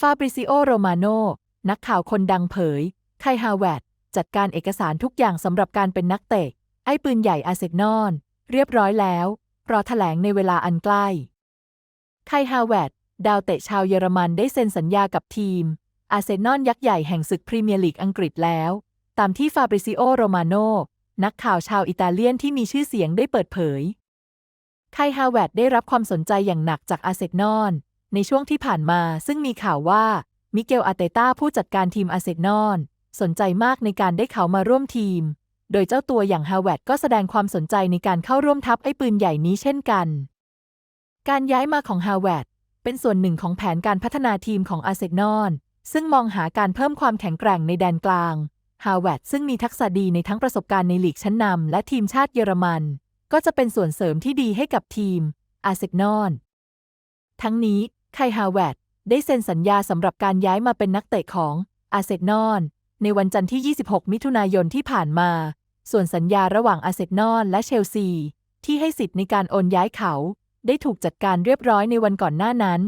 ฟาบริซิโอ โรมาโน นักข่าวคนดังเผย ไคฮาวเวดจัดการเอกสารทุกอย่างสำหรับการเป็นนักเตะ ไอ้ปืนใหญ่อาเซนอน เรียบร้อยแล้ว รอแถลงในเวลาอันใกล้ ไคฮาวเวดดาวเตะชาวเยอรมันได้เซ็นสัญญากับทีม อาเซนอลยักษ์ใหญ่แห่งศึกพรีเมียร์ลีกอังกฤษแล้ว ตามที่ฟาบริซิโอ โรมาโน นักข่าวชาวอิตาเลียนที่มีชื่อเสียงได้เปิดเผย ไคฮาวเวดได้รับความสนใจอย่างหนักจากอาเซนอล ในช่วงที่ผ่านมาซึ่งมีข่าวว่า มิเกลอาเตต้าผู้จัดการทีมอาร์เซนอลสนใจมากในการได้เขามาร่วมทีม โดยเจ้าตัวอย่างฮาวเวดก็แสดงความสนใจในการเข้าร่วมทัพไอ้ปืนใหญ่นี้เช่นกัน การย้ายมาของฮาวเวดเป็นส่วนหนึ่งของแผนการพัฒนาทีมของอาร์เซนอลซึ่งมองหาการเพิ่มความแข็งแกร่งในแดนกลาง ฮาวเวดซึ่งมีทักษะดีในทั้งประสบการณ์ในลีกชั้นนำและทีมชาติเยอรมัน ก็จะเป็นส่วนเสริมที่ดีให้กับทีมอาร์เซนอลทั้งนี้ ไคฮาวเวตได้เซ็นสัญญาสำหรับการย้ายมาเป็นนักเตะของอาเซนอลในวันจันทร์ที่ 26 มิถุนายนที่ผ่านมา ส่วนสัญญาระหว่างอาเซนอลและเชลซี ที่ให้สิทธิ์ในการโอนย้ายเขา ได้ถูกจัดการเรียบร้อยในวันก่อนหน้านั้น